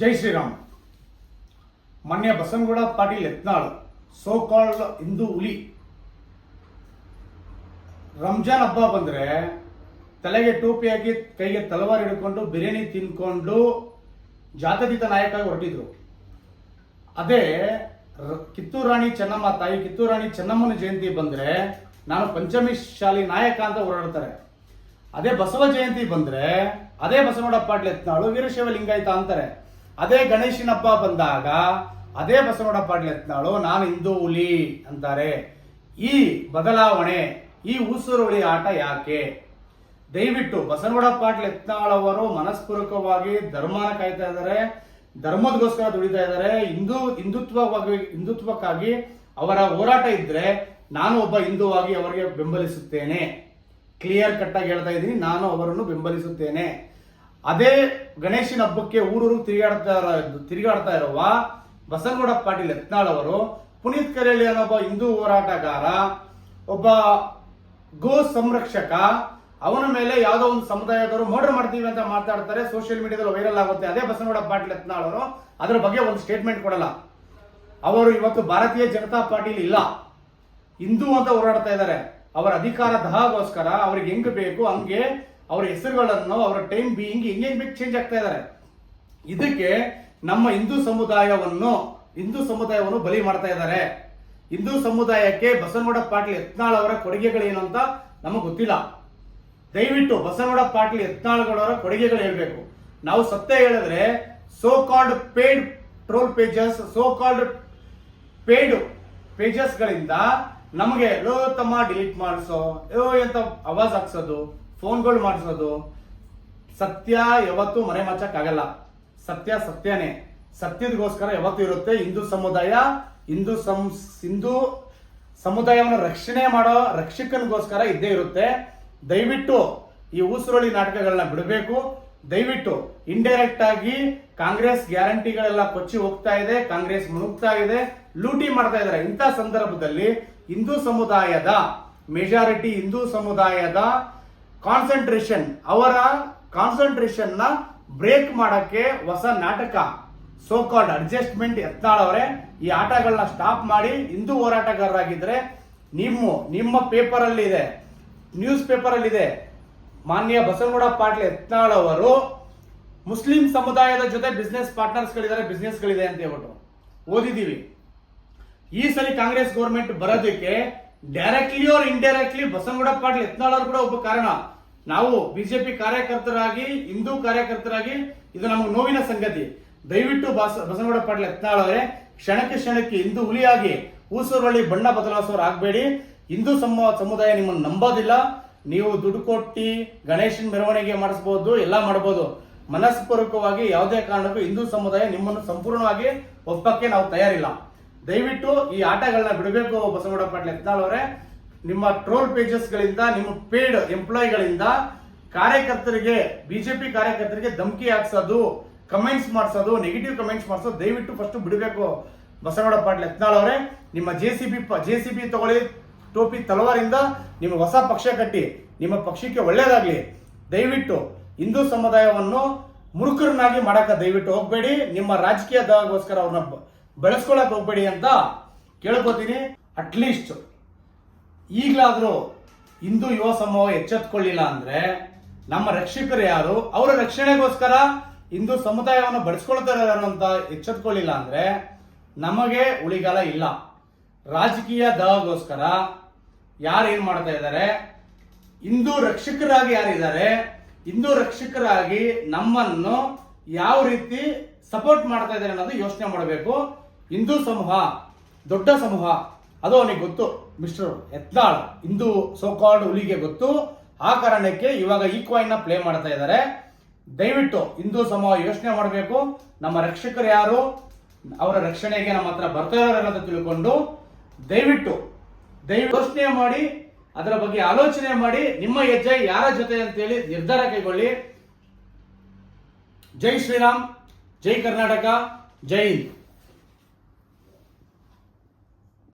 ಜೈ ಶ್ರೀರಾಮ್. ಮೊನ್ನೆ Basanagouda Patil Yatnal so called Hindu ಹುಲಿ, ರಂಜಾನ್ ಹಬ್ಬ ಬಂದ್ರೆ ತಲೆಗೆ ಟೋಪಿ ಹಾಕಿ ಕೈಗೆ ತಲವಾರು ಹಿಡ್ಕೊಂಡು ಬಿರಿಯಾನಿ ತಿನ್ಕೊಂಡು ಜಾತ್ಯತೀತ ನಾಯಕ ಹೊರಟಿದ್ರು. ಅದೇ ಕಿತ್ತೂರು ರಾಣಿ ಚೆನ್ನಮ್ಮ ತಾಯಿ, ಕಿತ್ತೂರು ರಾಣಿ ಚೆನ್ನಮ್ಮನ ಜಯಂತಿ ಬಂದ್ರೆ ನಾನು ಪಂಚಮಿ ಶಾಲಿ ನಾಯಕ ಅಂತ ಓಡಾಡ್ತಾರೆ ಅದೇ ಬಸವ ಜಯಂತಿ ಬಂದ್ರೆ ಅದೇ ಬಸವನಗೌಡ ಪಾಟೀಲ್ ಎತ್ನಾಳು ವೀರಶೈವ ಲಿಂಗಾಯತ ಅಂತಾರೆ. ಅದೇ ಗಣೇಶನ ಹಬ್ಬ ಬಂದಾಗ, ಅದೇ ಬಸವಣ್ಣ ಪಾಟೀಲ್ ಯತ್ನಾಳು ನಾನು ಹಿಂದೂ ಹುಲಿ ಅಂತಾರೆ. ಈ ಬದಲಾವಣೆ, ಈ ಉಸುರುಳಿ ಆಟ ಯಾಕೆ? ದಯವಿಟ್ಟು ಬಸವಣ್ಣ ಪಾಟೀಲ್ ಎತ್ನಾಳವರು ಮನಸ್ಪೂರ್ವಕವಾಗಿ ಧರ್ಮನ ಕಾಯ್ತಾ ಇದ್ದಾರೆ, ಧರ್ಮದಗೋಸ್ಕರ ದುಡಿತಾ ಇದ್ದಾರೆ. ಹಿಂದೂ, ಹಿಂದುತ್ವವಾಗಿ, ಹಿಂದುತ್ವಕ್ಕಾಗಿ ಅವರ ಹೋರಾಟ ಇದ್ರೆ ನಾನು ಒಬ್ಬ ಹಿಂದೂವಾಗಿ ಅವರಿಗೆ ಬೆಂಬಲಿಸುತ್ತೇನೆ. ಕ್ಲಿಯರ್ ಕಟ್ ಆಗಿ ಹೇಳ್ತಾ ಇದ್ದೀನಿ, ನಾನು ಅವರನ್ನು ಬೆಂಬಲಿಸುತ್ತೇನೆ. ಅದೇ ಗಣೇಶನ ಹಬ್ಬಕ್ಕೆ ಊರೂರು ತಿರುಗಾಡ್ತಾ ತಿರುಗಾಡ್ತಾ ಇರುವ ಬಸನಗೌಡ ಪಾಟೀಲ್ ಯತ್ನಾಳ್ ಅವರು, ಪುನೀತ್ ಕರೇಳಿ ಅನ್ನೋ ಒಬ್ಬ ಹಿಂದೂ ಹೋರಾಟಗಾರ, ಒಬ್ಬ ಗೋ ಸಂರಕ್ಷಕ, ಅವನ ಮೇಲೆ ಯಾವುದೋ ಒಂದು ಸಮುದಾಯದವರು ಮರ್ಡರ್ ಮಾಡ್ತೀವಿ ಅಂತ ಮಾತಾಡ್ತಾರೆ ಸೋಷಿಯಲ್ ಮೀಡಿಯಾದಲ್ಲಿ ವೈರಲ್ ಆಗುತ್ತೆ. ಅದೇ ಬಸನಗೌಡ ಪಾಟೀಲ್ ಯತ್ನಾಳ್ ಅವರು. ಅದರ ಬಗ್ಗೆ ಒಂದು ಸ್ಟೇಟ್ಮೆಂಟ್ ಕೊಡಲ್ಲ. ಅವರು ಇವತ್ತು ಭಾರತೀಯ ಜನತಾ ಪಾರ್ಟಿಲಿ ಇಲ್ಲ. ಹಿಂದೂ ಅಂತ ಹೋರಾಡ್ತಾ ಇದ್ದಾರೆ. ಅವರ ಅಧಿಕಾರ ದಹಗೋಸ್ಕರ ಅವ್ರಿಗೆ ಹೆಂಗ್ ಬೇಕು, ಹಂಗೆ ಅವರ ಹೆಸರುಗಳನ್ನು ಅವರ ಟೈಮ್ ಬೀಯಿಂಗ್ ಹೆಂಗೆ ಬೇಕು ಚೇಂಜ್ ಆಗ್ತಾ ಇದ್ದಾರೆ. ಇದಕ್ಕೆ ನಮ್ಮ ಹಿಂದೂ ಸಮುದಾಯವನ್ನು ಹಿಂದೂ ಸಮುದಾಯವನ್ನು ಬಲಿ ಮಾಡ್ತಾ ಇದ್ದಾರೆ. ಹಿಂದೂ ಸಮುದಾಯಕ್ಕೆ ಬಸವನಗೌಡ ಪಾಟೀಲ್ ಯತ್ನಾಳ್ ಅವರ ಕೊಡುಗೆಗಳೇನು ಅಂತ ನಮಗೆ ಗೊತ್ತಿಲ್ಲ. ದಯವಿಟ್ಟು ಬಸವನಗೌಡ ಪಾಟೀಲ್ ಯತ್ನಾಳ್ಗಳವರ ಕೊಡುಗೆಗಳು ಹೇಳ್ಬೇಕು. ನಾವು ಸತ್ಯ ಹೇಳಿದ್ರೆ so called paid troll pages so called paid ಪೇಜಸ್ಗಳಿಂದ ನಮಗೆ ಲೋ ತಮ್ಮ ಡಿಲೀಟ್ ಮಾಡಿಸೋ ಯೋ ಎಂತ ಅವಾಜ್ ಹಾಕ್ಸೋದು. ಫೋನ್ಗಳು ಮಾಡಿಸೋದು. ಸತ್ಯ ಯಾವತ್ತೂ ಮನೆ ಆಗಲ್ಲ ಸತ್ಯ ಸತ್ಯನೇ. ಸತ್ಯದಗೋಸ್ಕರ ಯಾವತ್ತೂ ಇರುತ್ತೆ. ಹಿಂದೂ ಸಮುದಾಯ, ಹಿಂದೂ ಸಂ, ಹಿಂದೂ ಸಮುದಾಯವನ್ನು ರಕ್ಷಣೆ ಮಾಡೋ ರಕ್ಷಕನಿಗೋಸ್ಕರ ಇದ್ದೇ ಇರುತ್ತೆ. ದಯವಿಟ್ಟು ಈ ಊಸುರಳಿ ನಾಟಕಗಳನ್ನ ಬಿಡಬೇಕು. ದಯವಿಟ್ಟು ಇಂಡೈರೆಕ್ಟ್ ಆಗಿ ಕಾಂಗ್ರೆಸ್ ಗ್ಯಾರಂಟಿಗಳೆಲ್ಲ ಕೊಚ್ಚಿ ಹೋಗ್ತಾ ಇದೆ. ಕಾಂಗ್ರೆಸ್ ಮುಳುಗ್ತಾ ಇದೆ. ಲೂಟಿ ಮಾಡ್ತಾ ಇದ್ದಾರೆ. ಇಂಥ ಸಂದರ್ಭದಲ್ಲಿ ಹಿಂದೂ ಸಮುದಾಯದ ಮೆಜಾರಿಟಿ ಹಿಂದೂ ಸಮುದಾಯದ ಕಾನ್ಸಂಟ್ರೇಷನ್ ಅವರ ಕಾನ್ಸಂಟ್ರೇಷನ್ನ ಬ್ರೇಕ್ ಮಾಡಕ್ಕೆ ಹೊಸ ನಾಟಕ ಸೋ ಕಾಲ್ಡ್ ಅಡ್ಜಸ್ಟ್ಮೆಂಟ್ ಯತ್ನಾಳ್ ಅವರೇ, ಈ ಆಟಗಳನ್ನ ಸ್ಟಾಪ್ ಮಾಡಿ ಹಿಂದೂ ಹೋರಾಟಗಾರರಾಗಿದ್ರೆ ನಿಮ್ಮ ನಿಮ್ಮ ಪೇಪರ್ ಅಲ್ಲಿ ಇದೆ ನ್ಯೂಸ್ ಪೇಪರ್ ಅಲ್ಲಿ ಇದೆ. ಮಾನ್ಯ ಬಸವನಗೌಡ ಪಾಟೀಲ್ ಯತ್ನಾಳ್ ಅವರು ಮುಸ್ಲಿಂ ಸಮುದಾಯದ ಜೊತೆ ಬಿಸ್ನೆಸ್ ಪಾರ್ಟ್ನರ್ಸ್ಗಳಿದ್ದಾರೆ ಗಳಿದ್ದಾರೆ ಬಿಸ್ನೆಸ್ ಗಳಿದೆ ಅಂತ ಹೇಳ್ಬಿಟ್ಟು ಓದಿದೀವಿ ಈ ಸಲ ಕಾಂಗ್ರೆಸ್ ಗೌರ್ಮೆಂಟ್ ಬರೋದಕ್ಕೆ directly or indirectly Basavanagouda Patil Yatnal ಅವರು ಕೂಡ ಒಬ್ಬ ಕಾರಣ. ನಾವು ಬಿಜೆಪಿ ಕಾರ್ಯಕರ್ತರಾಗಿ, ಹಿಂದೂ ಕಾರ್ಯಕರ್ತರಾಗಿ ಇದು ನಮಗೆ ನೋವಿನ ಸಂಗತಿ. ದಯವಿಟ್ಟು ಬಸ ಬಸವನಗೌಡ ಪಾಟೀಲ್ ಯತ್ನಾಳ್ ಅವರೇ ಕ್ಷಣಕ್ಕೆ ಕ್ಷಣಕ್ಕೆ ಹಿಂದೂ ಹುಲಿಯಾಗಿ ಊಸೂರಲ್ಲಿ ಬಣ್ಣ ಬದಲಾಯಿಸೋರು ಆಗ್ಬೇಡಿ. ಹಿಂದೂ ಸಮ, ಸಮುದಾಯ ನಿಮ್ಮನ್ನು ನಂಬೋದಿಲ್ಲ. ನೀವು ದುಡ್ಡು ಕೊಟ್ಟಿ ಗಣೇಶನ್ ಮೆರವಣಿಗೆ ಮಾಡಿಸ್ಬೋದು, ಎಲ್ಲ ಮಾಡ್ಬೋದು. ಮನಸ್ಪೂರ್ವಕವಾಗಿ ಯಾವುದೇ ಕಾರಣಕ್ಕೂ ಹಿಂದೂ ಸಮುದಾಯ ನಿಮ್ಮನ್ನು ಸಂಪೂರ್ಣವಾಗಿ ಒಪ್ಪಕ್ಕೆ ನಾವು ತಯಾರಿಲ್ಲ. ದಯವಿಟ್ಟು ಈ ಆಟಗಳನ್ನ ಬಿಡಬೇಕು ಬಸವಗೌಡ ಪಾಟೀಲ್ ಅವರೇ. ನಿಮ್ಮ ಟ್ರೋಲ್ ಪೇಜಸ್ ಗಳಿಂದ, ನಿಮ್ಮ ಪೇಡ್ ಎಂಪ್ಲಾಯಿಗಳಿಂದ ಕಾರ್ಯಕರ್ತರಿಗೆ ಬಿಜೆಪಿ ಕಾರ್ಯಕರ್ತರಿಗೆ ಧಮಕಿ ಹಾಕ್ಸೋದು ಕಮೆಂಟ್ಸ್ ಮಾಡಿಸೋದು ನೆಗೆಟಿವ್ ಕಮೆಂಟ್ಸ್ ಮಾಡಿಸೋದು ದಯವಿಟ್ಟು ಫಸ್ಟ್ ಬಿಡಬೇಕು ಬಸವಗೌಡ ಪಾಟೀಲ್ ಅವರೇ. ನಿಮ್ಮ J C B J C B ತಗೊಳ್ಳಿ, ಟೋಪಿ ತಲವಾರಿಂದ ನಿಮ್ಮ ಹೊಸ ಪಕ್ಷ ಕಟ್ಟಿ, ನಿಮ್ಮ ಪಕ್ಷಕ್ಕೆ ಒಳ್ಳೇದಾಗ್ಲಿ. ದಯವಿಟ್ಟು ಹಿಂದೂ ಸಮುದಾಯವನ್ನು ಮುರುಕರನ್ನಾಗಿ ಮಾಡಕ ದಯವಿಟ್ಟು ಹೋಗಬೇಡಿ. ನಿಮ್ಮ ರಾಜಕೀಯದಗೋಸ್ಕರ ಅವ್ರನ್ನ ಬೆಳೆಸ್ಕೊಳಕ್ ಹೋಗ್ಬೇಡಿ ಅಂತ ಕೇಳ್ಕೊತೀನಿ. ಅಟ್ಲೀಸ್ಟ್ ಈಗಲಾದರೂ ಹಿಂದೂ ಯುವ ಸಮೂಹ ಎಚ್ಚೆತ್ಕೊಳ್ಳಿಲ್ಲ ಅಂದ್ರೆ ನಮ್ಮ ರಕ್ಷಕರು ಯಾರು? ಅವರ ರಕ್ಷಣೆಗೋಸ್ಕರ ಹಿಂದೂ ಸಮುದಾಯವನ್ನು ಬಳಸ್ಕೊಳ್ತಾರೆ ಅಂತ ಎಚ್ಚೆತ್ಕೊಳ್ಳಿಲ್ಲ ಅಂದ್ರೆ ನಮಗೆ ಉಳಿಗಾಲ ಇಲ್ಲ. ರಾಜಕೀಯ ದಹಗೋಸ್ಕರ ಯಾರು ಏನ್ ಮಾಡ್ತಾ ಇದ್ದಾರೆ? ಹಿಂದೂ ರಕ್ಷಕರಾಗಿ ಯಾರಿದ್ದಾರೆ? ಹಿಂದೂ ರಕ್ಷಕರಾಗಿ ನಮ್ಮನ್ನು ಯಾವ ರೀತಿ ಸಪೋರ್ಟ್ ಮಾಡ್ತಾ ಇದ್ದಾರೆ ಅನ್ನೋದು ಯೋಚನೆ ಮಾಡಬೇಕು. ಹಿಂದೂ ಸಮೂಹ, ದೊಡ್ಡ ಸಮೂಹ, ಅದು ಅವನಿಗೆ ಗೊತ್ತು. Mister Yatnal, Hindu so called ಹುಲಿಗೆ ಗೊತ್ತು. ಆ ಕಾರಣಕ್ಕೆ ಇವಾಗ ಈ ಕಾಯಿನ್ ಪ್ಲೇ ಮಾಡ್ತಾ ಇದ್ದಾರೆ. ದಯವಿಟ್ಟು ಹಿಂದೂ ಸಮೂಹ ಯೋಚನೆ ಮಾಡಬೇಕು. ನಮ್ಮ ರಕ್ಷಕರು ಯಾರು? ಅವರ ರಕ್ಷಣೆಗೆ ನಮ್ಮ ಹತ್ರ ಬರ್ತಾ ತಿಳ್ಕೊಂಡು ದಯವಿಟ್ಟು ದಯ ಯೋಚನೆ ಮಾಡಿ, ಅದರ ಬಗ್ಗೆ ಆಲೋಚನೆ ಮಾಡಿ, ನಿಮ್ಮ ಹೆಜ್ಜೆ ಯಾರ ಜೊತೆ ಅಂತೇಳಿ ನಿರ್ಧಾರ ಕೈಗೊಳ್ಳಿ. ಜೈ ಶ್ರೀರಾಮ್, ಜೈ ಕರ್ನಾಟಕ, ಜೈ ಹಿಂದ್.